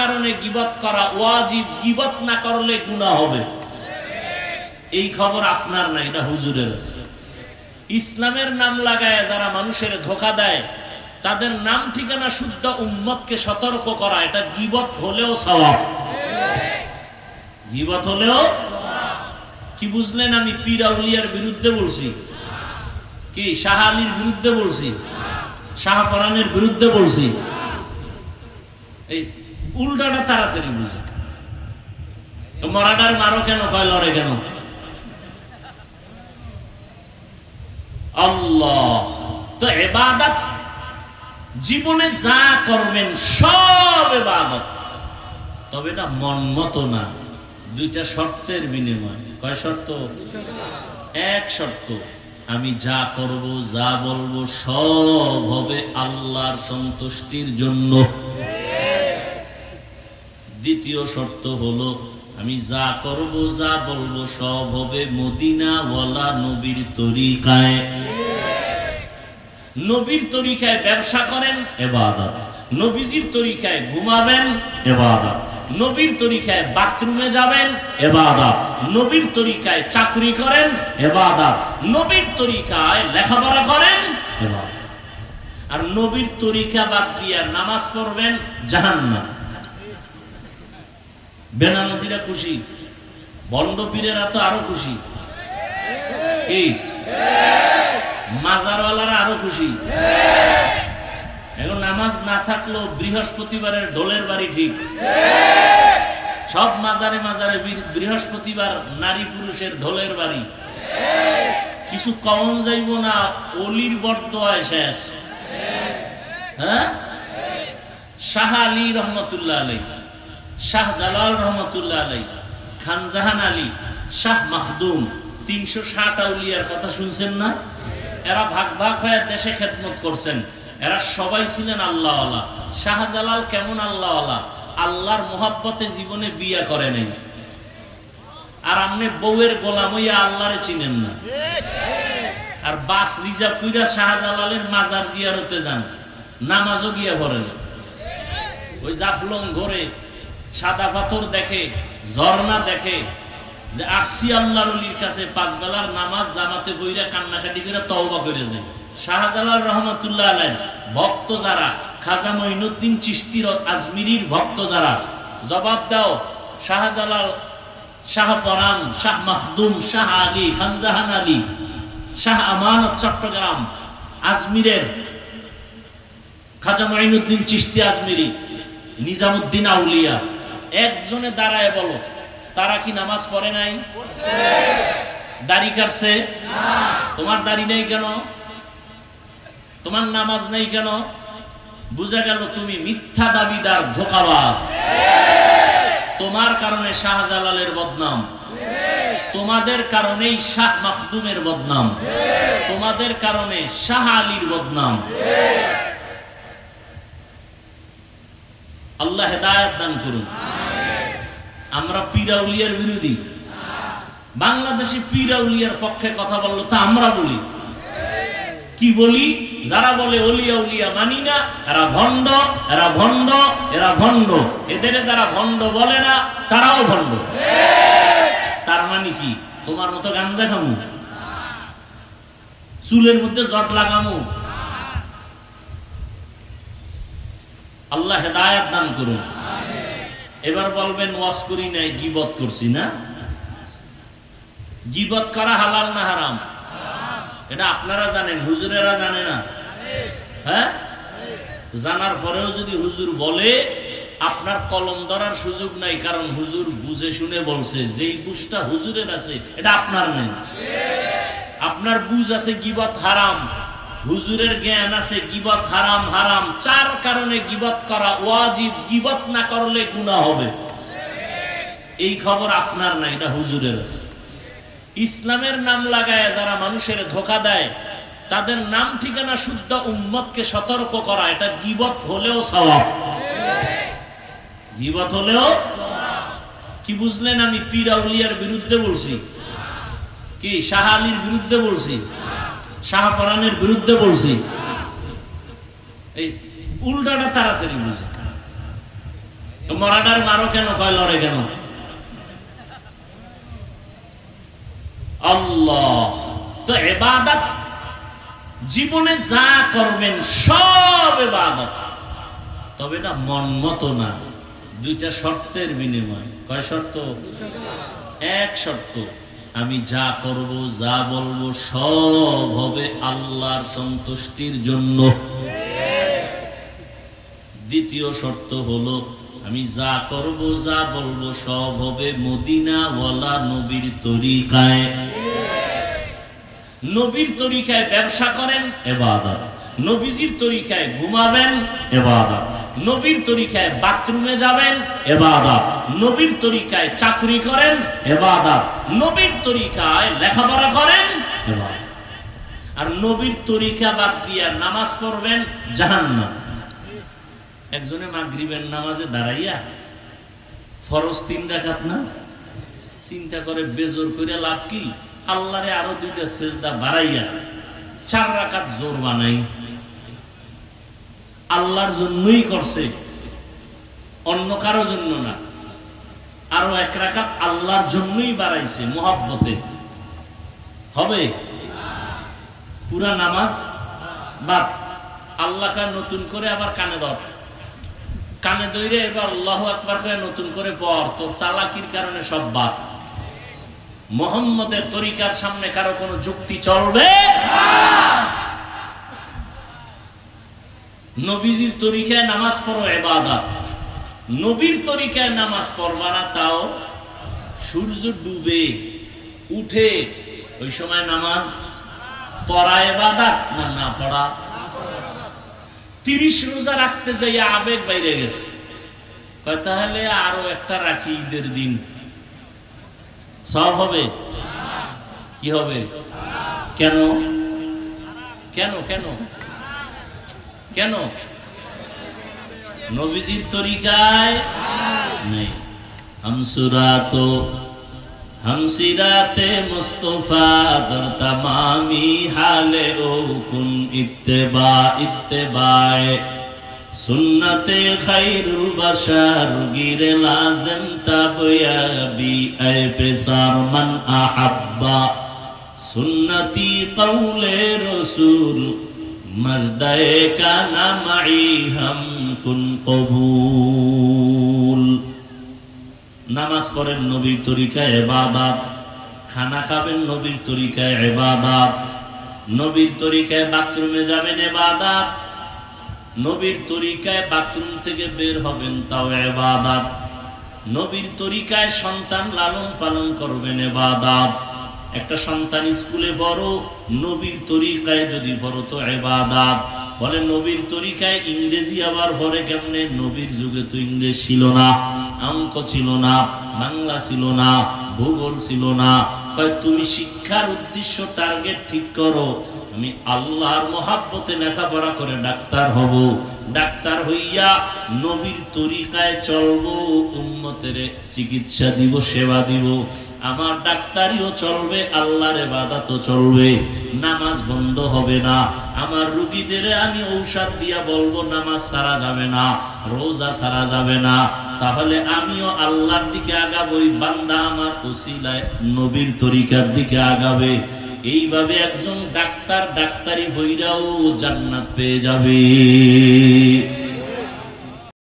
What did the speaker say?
কারণে গিবত করা ওয়াজিব, গিবত না করলে গুনাহ হবে। এই খবর আপনার না, এটা হুজুরের আছে। ইসলামের নাম লাগায় যারা মানুষের ধোকা দেয়, তাদের নাম ঠিকানা শুদ্ধ উম্মতকে সতর্ক করা, এটা গিবত হলেও সওয়াব। গিবত হলেও কি বুঝলেন আমি? পীর আউলিয়ার বিরুদ্ধে বলছি। কি? শাহ আলীর বিরুদ্ধে বলছি। শাহপরানের বিরুদ্ধে বলছি। এই উল্টাটা তাড়াতাড়ি বুঝে। তো মরাডার মারো কেন? কয়, লড়ে কেন? আল্লাহ। তো এবাদত, জীবনে যা করবেন সব এবাদত। তবে না, মন মতো না। দুইটা শর্তের বিনিময়। কয় শর্ত? এক শর্ত, আমি যা করব, যা বলব, সব হবে আল্লাহর সন্তুষ্টির জন্য। দ্বিতীয় শর্ত হলো, আমি যা করব, যা বলব, সব হবে মদিনা ওয়ালা নবীর তরিকায়। নবীর তরিকায় ব্যবসা করেন, এবাদত। নবীজির তরিকায় ঘুমাবেন, এবাদত। নবীর তরিকায় বাথরুমে যাবেন, এবাদত। নবীর তরিকায় চাকরি করেন, এবাদত। নবীর তরিকায় লেখাপড়া করেন, এবাদত। আর নবীর তরিকা বাদ দিয়ে নামাজ পড়বেন জাহান্নাম। বেনামাজিরা খুশি বন্ড পীরেরা তো আরও খুশি। কি? মাজারওয়ালারা আরও খুশি। এখন নামাজ না থাকলেও বৃহস্পতিবারের ঢোলের বাড়ি ঠিক। সব মাজারে মাজারে বৃহস্পতিবার নারী পুরুষের ঢোলের বাড়ি। কিছু কমন যাইব না, অলির বর্দয় শেষ। হ্যাঁ? শাহ আলী রহমতুল্লাহ আলাই শাহ জালাল রহমতুল্লাহ আলাই খানজাহান আলী, শাহ মাখদুম, তিনশো ষাট আউলিয়ার কথা শুনছেন না? এরা ভাগ ভাগ হয়ে দেশে খেদমত করছেন। এরা সবাই ছিলেন আল্লাহওয়ালা। শাহজালাল কেমন আল্লাহওয়ালা? আল্লাহর মোহাব্বতে জীবনে বিয়া করে নাই। আর আপনি বউয়ের গোলাম হইয়া আল্লাহরে চিনেন না। আর বাস রিজার্ভ কইরা শাহজালালের মাজার জিয়ারতে যান। নামাজও গিয়া ভরেন ওই জাফলং ঘরে সাদা পাথর দেখে, ঝর্ণা দেখে, যে আসছি আল্লাহর অলির কাছে, পাঁচ বেলার নামাজ জামাতে বইরা কান্নাকাটি করে তওবা করে যায়। শাহজালাল রহমতুল্লাহ আলাই ভক্ত যারা, খাজা মঈনুদ্দিন চিশতির আজমিরির ভক্ত যারা, জবাব দাও, শাহজালাল শাহ পরান, শাহ মাখদুম, শাহ আলী, খানজাহান আলী, শাহ আমানত চট্টগ্রাম, আজমিরের খাজা মাইনুদ্দিন চিশতি আজমিরি, নিজামুদ্দিন আউলিয়া একজনে দাঁড়ায় বলো, তারা কি নামাজ পড়ে নাই? দাড়ি কাটছে? তোমার দাড়ি নেই কেন? তোমার নামাজ নেই কেন? বুঝা গেল তুমি মিথ্যা দাবিদার, ধোকাবাজ। তোমার কারণে শাহজালালের বদনাম। তোমাদের কারণেই শাহ মাখদুমের বদনাম। তোমাদের কারণে শাহ আলীর বদনাম। আল্লাহ হেদায়ত দান করুন। আমরা পীরাউলিয়ার বিরোধী। বাংলাদেশে পীরাউলিয়ার পক্ষে কথা বলল তা আমরা বলি। কি বলি? যারা বলে অলিয়া উলিয়া মানি না, এরা ভণ্ড এরা ভণ্ড এরা ভণ্ড। এদের যারা ভণ্ড বলে না, তারাও ভণ্ড। তার মানে কি? তোমার মতো গাঞ্জা খামু। চুলের মধ্যে জট লাগামু। আল্লাহ হেদায়াত দান করুন। এবার বলবেন, ওয়াজ করি নাই, গিবত করছি না? গিবত করা হালাল না হারাম? এটা আপনারা জানেন, হুজুরেরা জানে না। হ্যাঁ? জানার পরেও যদি হুজুর বলে, আপনার কলম ধরার সুযোগ নাই, কারণ হুজুর বুঝে শুনে বলছে, যেই বুঝটা হুজুরের আছে, এটা আপনার নেই। আপনার বুঝ আছে গিবত হারাম। হুজুরের জ্ঞান আছে, গিবত হারাম হারাম। চার কারণে গিবত করা ওয়াজিব, গিবত না করলে গুনাহ হবে। এই খবর আপনার না, এটা হুজুরের আছে। ইসলামের নাম লাগায় যারা মানুষের ধোকা দেয়, তাদের নাম ঠিকানা শুদ্ধ উম্মতকে সতর্ক করা, এটা গিবত হলেও সওয়াব। গিবত হলেও কি বুঝলেন আমি পীর আউলিয়ার বিরুদ্ধে বলছি? কি, শাহ আলীর বিরুদ্ধে বলছি? শাহপরানের বিরুদ্ধে বলছি। এই উল্টাটা তাড়াতাড়ি বুঝে। মরাডার মারো কেন, কয় লড়ে কেন? আল্লাহ। তো এবাদত, জীবনে যা করবেন সব এবাদত। তবে না, মন মতো না। দুইটা শর্তের বিনিময়। কয় শর্ত? এক শর্ত। আমি যা করব, যা বলব, সব হবে আল্লাহর সন্তুষ্টির জন্য। দ্বিতীয় শর্ত হলো, আমি যা করব, যা বলব, সব হবে মদিনাওয়ালা নবীর তরিকায়। নবীর তরিকায় ব্যবসা করেন, এবাদত। নবীজির তরিকায় ঘুমাবেন, এবাদত। নবীর তরিকায় বাথরুমে যাবেন, এবাদত। নবীর তরিকায় চাকরি করেন, এবাদত। নবীর তরিকায় লেখাপড়া করেন আর নবীর তরিকা বাদ দিয়া নামাজ পড়বেন, জাহান্নাম। একজনে মাগরিবের নামাজে দাঁড়াইয়া ফরজ তিন রাখাত না? চিন্তা করে বেজোর করে লাভ কি? আল্লাহরে আরও দুইটা সেজদা বাড়াইয়া চার রাখাত জোর বানাই। আল্লাহর জন্যই করছে, অন্য কারও জন্য না। আরও এক রাখাত আল্লাহর জন্যই বাড়াইছে মোহাব্বতে। হবে? পুরা নামাজ বাদ। আল্লাহকে নতুন করে আবার কানে ধর। কানে দইরে এবার আল্লাহ আকবার করে নতুন করে পড় তোর চালাকির কারণে সব বাদ। মোহাম্মদের তরিকার সামনে কারও কোনো যুক্তি চলবে? নবীজির তরিকায় নামাজ পড়ো এবাদাত নবীর তরিকায় নামাজ পড়বা না, তাও সূর্য ডুবে, উঠে ওই সময় নামাজ পড়া এবাদাত না না পড়া? তিরিশ রোজা রাখতে যাইয়া আবেগ বাইরে গেছে। তাহলে আরও একটা রাখি ঈদের দিন। সব হবে? কি হবে? কেন? কেন কেন? কেন? নবীজির তরিকায় নেই। হামসুরা তো হামসিরাতে মুস্তফা দর তামামি হালে ও কুন ইত্তেবা, ইত্তেবায়। সুন্নতে খাইরুল বাশার গিরে লাজম তাবয়াবি আয় পেসার মান আহাব্বা। সুন্নতি কৌলে রসুল নামাজ পড়েন নবীর তরিকায় এবাদাত, খানা খাবেন নবীর তরিকায় এবাদাত, নবীর তরিকায় বাথরুমে যাবেন এবাদাত, নবীর তরিকায় বাথরুম থেকে বের হবেন তাও এবাদাত, নবীর তরিকায় সন্তান লালন পালন করবেন এবাদাত। একটা সন্তান স্কুলে বড়, নবীর তরিকায় যদি বড় তো এবাদাত বলে, নবীর তরিকায় ইংরেজি আবার ভরে কেমনে? নবীর যুগে তো ইংরেজ ছিল না, অঙ্ক ছিল না, বাংলা ছিল না, ভূগোল ছিল না। তুমি শিক্ষার উদ্দেশ্য, টার্গেট ঠিক করো। আমি আল্লাহর মহাব্বতে লেখাপড়া করে ডাক্তার হব। ডাক্তার হইয়া নবীর তরিকায় চলবো, উম্মতের চিকিৎসা দিব, সেবা দিব। আমার ডাক্তারিও চলবে, আল্লাহর এবাদাতও চলবে, নামাজ বন্ধ হবে না। আমার রুগীদের আমি ঔষধ দিয়া বলব, নামাজ সারা যাবে না, রোজা সারা যাবে না। তাহলে আমিও আল্লাহর দিকে আগাবই বান্দা আমার উসিলায় নবীর তরিকার দিকে আগাবে। এইভাবে একজন ডাক্তার, ডাক্তারি হইরাও জান্নাত পেয়ে যাবে।